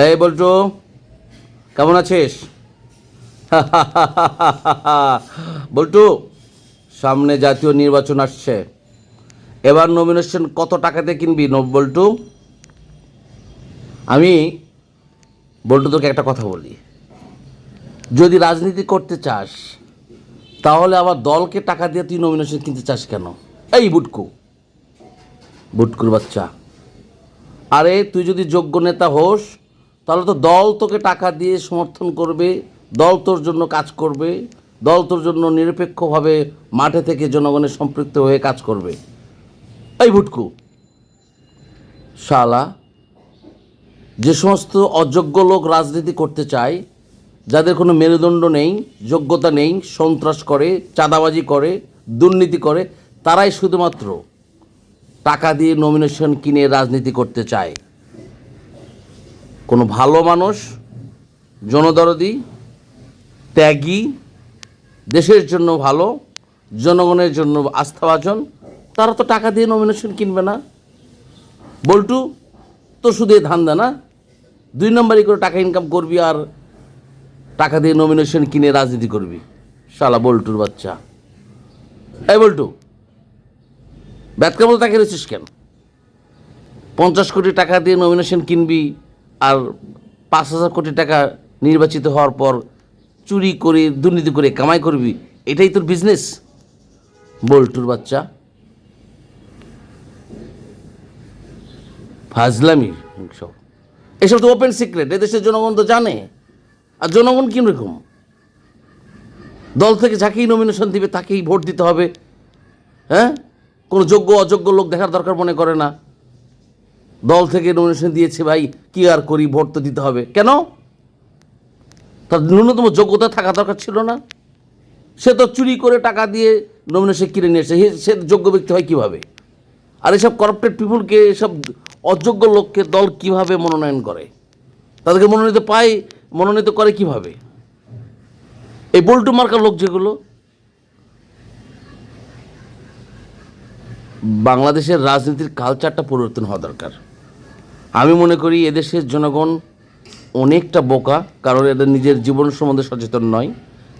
এই বলটু, কেমন আছিস? বলটু, সামনে জাতীয় নির্বাচন আসছে। এবার নমিনেশন কত টাকাতে কিনবি বল্টু? আমি বল্টু তোকে একটা কথা বলি। যদি রাজনীতি করতে চাস, তাহলে আবার দলকে টাকা দিয়ে তুই নমিনেশন কিনতে চাস কেন? এই বুটকু। বুটকুর বাচ্চা। আরে, তুই যদি যোগ্য নেতা হোস তাহলে তো দল তোকে টাকা দিয়ে সমর্থন করবে, দল তোর জন্য কাজ করবে, দল তোর জন্য নিরপেক্ষভাবে মাঠে থেকে জনগণের সম্পৃক্ত হয়ে কাজ করবে। এই ভুটকু, শালা, যে সমস্ত অযোগ্য লোক রাজনীতি করতে চায়, যাদের কোনো মেরুদণ্ড নেই, যোগ্যতা নেই, সন্ত্রাস করে, চাঁদাবাজি করে, দুর্নীতি করে, তারাই শুধুমাত্র টাকা দিয়ে নমিনেশন কিনে রাজনীতি করতে চায়। কোনো ভালো মানুষ, জনদরদি, ত্যাগী, দেশের জন্য ভালো, জনগণের জন্য আস্থাভাজন, তারা তো টাকা দিয়ে নমিনেশন কিনবে না। বল্টু তো শুধু ধান্দা না? দুই নম্বরই করে টাকা ইনকাম করবি আর টাকা দিয়ে নমিনেশন কিনে রাজনীতি করবি। শালা বল্টুর বাচ্চা। এই বল্টু ব্যাটকামল তাকে রয়েছিস কেন? পঞ্চাশ কোটি টাকা দিয়ে নমিনেশন কিনবি আর পাঁচ হাজার কোটি টাকা নির্বাচিত হওয়ার পর চুরি করে, দুর্নীতি করে, কামাই করবি, এটাই তোর বিজনেস বল্টুর বাচ্চা। ফাজলামি সব এসব তো ওপেন সিক্রেট এদেশের জনগণ তো জানে। আর জনগণ কীরকম? দল থেকে যাকেই নমিনেশন দিবে, তাকেই ভোট দিতে হবে। হ্যাঁ? কোনো যোগ্য, অযোগ্য লোক দেখার দরকার মনে করে না। দল থেকে নমিনেশন দিয়েছে ভাই, কি আর করি, ভোট তো দিতে হবে। কেন? তার ন্যূনতম যোগ্যতা থাকা দরকার ছিল না। সে তো চুরি করে টাকা দিয়ে নমিনেশন কিনে নিয়ে এসে, সে- সে যোগ্য ব্যক্তি হয় কীভাবে? আর এসব করাপ্টেড পিপুলকে এসব অযোগ্য লোককে দল কীভাবে মনোনয়ন করে? তাদেরকে মনোনীত পায়, মনোনীত করে কীভাবে? এই বল্টু মার্কার লোক যেগুলো, বাংলাদেশের রাজনীতির কালচারটা পরিবর্তন হওয়া দরকার। আমি মনে করি এদেশের জনগণ অনেকটা বোকা, কারণ এদের নিজের জীবন সম্বন্ধে সচেতন নয়,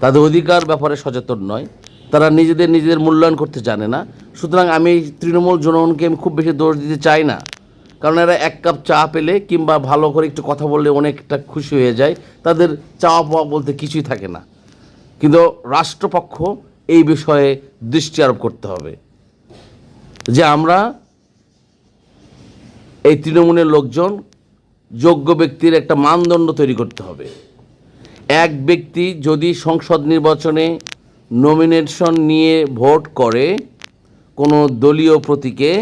তাদের অধিকার ব্যাপারে সচেতন নয়, তারা নিজেদের নিজেদের মূল্যায়ন করতে জানে না। সুতরাং আমি এই তৃণমূল জনগণকে আমি খুব বেশি দোষ দিতে চাই না, কারণ এরা এক কাপ চা পেলে কিংবা ভালো করে একটু কথা বললে অনেকটা খুশি হয়ে যায়, তাদের চাওয়া পাওয়া বলতে কিছুই থাকে না। কিন্তু রাষ্ট্রপক্ষ এই বিষয়ে দৃষ্টি আরোপ করতে হবে যে আমরা এই তৃণমূলের লোকজন যোগ্য ব্যক্তির একটা মানদণ্ড তৈরি করতে হবে। এক ব্যক্তি যদি সংসদ নির্বাচনে নমিনেশন নিয়ে ভোট করে কোনো দলীয় প্রতীকে,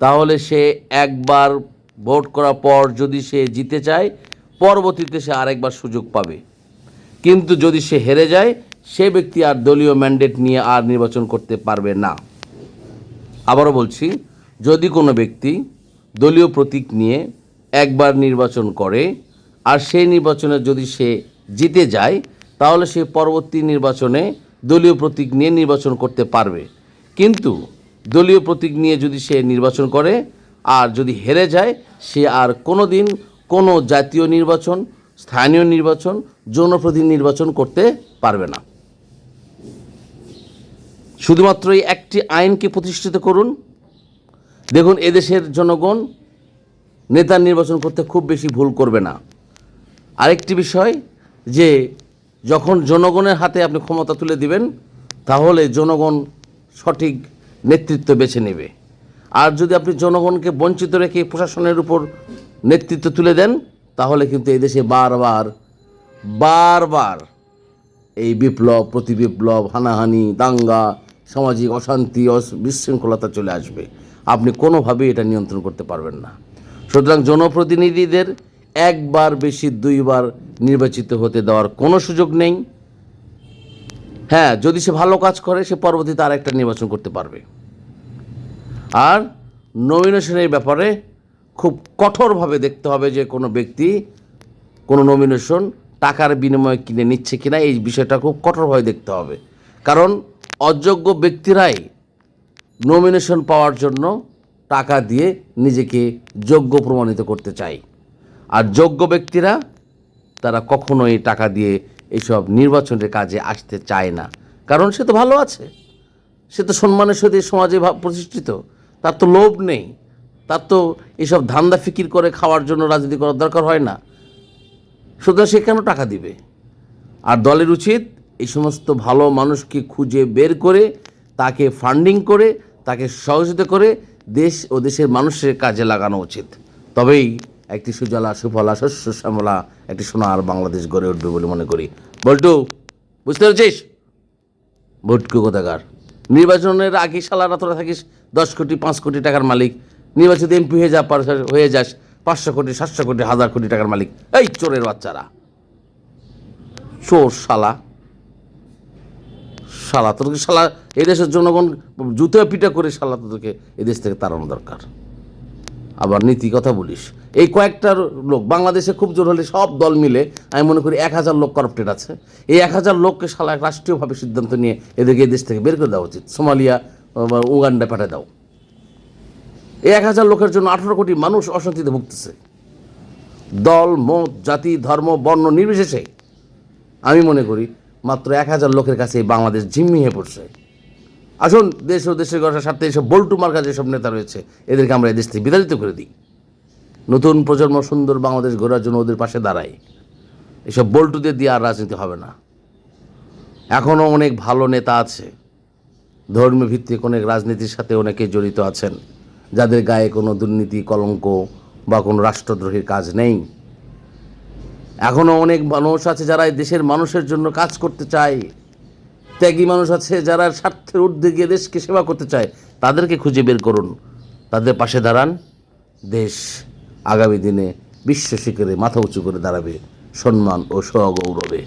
তাহলে সে একবার ভোট করার পর যদি সে জিতে চায় পরবর্তীতে সে আরেকবার সুযোগ পাবে। কিন্তু যদি সে হেরে যায়, সে ব্যক্তি আর দলীয় ম্যান্ডেট নিয়ে আর নির্বাচন করতে পারবে না। আবারও বলছি, যদি কোনো ব্যক্তি দলীয় প্রতীক নিয়ে একবার নির্বাচন করে, আর সেই নির্বাচনে যদি সে জিতে যায়, তাহলে সে পরবর্তী নির্বাচনে দলীয় প্রতীক নিয়ে নির্বাচন করতে পারবে। কিন্তু দলীয় প্রতীক নিয়ে যদি সে নির্বাচন করে, আর যদি হেরে যায়, সে আর কোনো দিন কোনো জাতীয় নির্বাচন, স্থানীয় নির্বাচন, জনপ্রতিনিধি নির্বাচন করতে পারবে না। শুধুমাত্র এই একটি আইনকে প্রতিষ্ঠিত করুন দেখুন, এদেশের জনগণ নেতা নির্বাচন করতে খুব বেশি ভুল করবে না। আরেকটি বিষয় যে, যখন জনগণের হাতে আপনি ক্ষমতা তুলে দিবেন, তাহলে জনগণ সঠিক নেতৃত্ব বেছে নেবে। আর যদি আপনি জনগণকে বঞ্চিত রেখে প্রশাসনের উপর নেতৃত্ব তুলে দেন, তাহলে কিন্তু এই দেশে বারবার বারবার এই বিপ্লব প্রতি বিপ্লব হানাহানি, দাঙ্গা, সামাজিক অশান্তি বিশৃঙ্খলতা চলে আসবে। আপনি কোনোভাবেই এটা নিয়ন্ত্রণ করতে পারবেন না। সুতরাং জনপ্রতিনিধিদের একবার বেশি দুইবার নির্বাচিত হতে দেওয়ার কোনো সুযোগ নেই। হ্যাঁ যদি সে ভালো কাজ করে, সে পরবর্তীতে আর একটা নির্বাচন করতে পারবে। আর নমিনেশনের ব্যাপারে খুব কঠোরভাবে দেখতে হবে যে কোনো ব্যক্তি কোনো নমিনেশন টাকার বিনিময়ে কিনে নিচ্ছে কিনা, এই বিষয়টা খুব কঠোরভাবে দেখতে হবে। কারণ অযোগ্য ব্যক্তিরাই নমিনেশন পাওয়ার জন্য টাকা দিয়ে নিজেকে যোগ্য প্রমাণিত করতে চায় আর যোগ্য ব্যক্তিরা, তারা কখনোই টাকা দিয়ে এইসব নির্বাচনের কাজে আসতে চায় না। কারণ সে তো ভালো আছে। সে তো সম্মানের সাথে সমাজে প্রতিষ্ঠিত। তার তো লোভ নেই। তার তো এসব ধান্দা ফিকির করে খাওয়ার জন্য রাজনীতি করার দরকার হয় না। সুতরাং সে কেন টাকা দিবে? আর দলের উচিত এই সমস্ত ভালো মানুষকে খুঁজে বের করে, তাকে ফান্ডিং করে তাকে সহযোগিতা করে দেশ ও দেশের মানুষের কাজে লাগানো উচিত। তবেই একটি সুজলা, সুফলা, শস্য শ্যামলা, একটি সোনার বাংলাদেশ গড়ে উঠবে বলে মনে করি। বল্টু, বুঝতে পেরেছিস? ভোটকু কোথাকার? নির্বাচনের আগে সালারা তোরা থাকিস, দশ কোটি, পাঁচ কোটি টাকার মালিক। নির্বাচিত এমপি হয়ে যা হয়ে যাস, পাঁচশো কোটি, সাতশো কোটি, হাজার কোটি টাকার মালিক। এই চোরের বাচ্চারা। চোর শালা। শালা তোদেরকে শালা এদেশের জনগণ জুতো পিটা করে শালা তোদেরকে এদেশ থেকে তাড়ানো দরকার? আবার নীতি কথা বলিস। এই কয়েকটা লোক, বাংলাদেশে খুব জোর হলে সব দল মিলে, আমি মনে করি এক হাজার লোক করাপ্টেড আছে। এই এক হাজার লোককে শালা রাষ্ট্রীয়ভাবে সিদ্ধান্ত নিয়ে এদেরকে দেশ থেকে বের করে দেওয়া উচিত। সোমালিয়া উগান্ডা পাঠিয়ে দাও। এই এক হাজার লোকের জন্য আঠারো কোটি মানুষ অশান্তিতে ভুগতেছে। দল, মত, জাতি, ধর্ম, বর্ণ নির্বিশেষে আমি মনে করি মাত্র এক হাজার লোকের কাছে এই বাংলাদেশ জিম্মি হয়ে পড়ছে। আসুন, দেশ ও দেশের গড়ার স্বার্থে এসব বল্টু মার্কা যেসব নেতা রয়েছে, এদেরকে আমরা এদেশ থেকে বিতাড়িত করে দিই। নতুন প্রজন্ম সুন্দর বাংলাদেশ গড়ার জন্য ওদের পাশে দাঁড়াই এসব বল্টুদের দিয়ে আর রাজনীতি হবে না। এখনও অনেক ভালো নেতা আছে। ধর্মীয় ভিত্তিক অনেক রাজনীতির সাথে অনেকে জড়িত আছেন, যাদের গায়ে কোনো দুর্নীতি, কলঙ্ক বা কোনো রাষ্ট্রদ্রোহীর কাজ নেই। এখনও অনেক মানুষ আছে যারা এই দেশের মানুষের জন্য কাজ করতে চায়। ত্যাগী মানুষ আছে যারা স্বার্থের ঊর্ধ্বে গিয়ে দেশকে সেবা করতে চায়। তাদেরকে খুঁজে বের করুন। তাদের পাশে দাঁড়ান। দেশ আগামী দিনে বিশ্ব শিখরে মাথা উঁচু করে দাঁড়াবে। সম্মান ও সগৌরবে।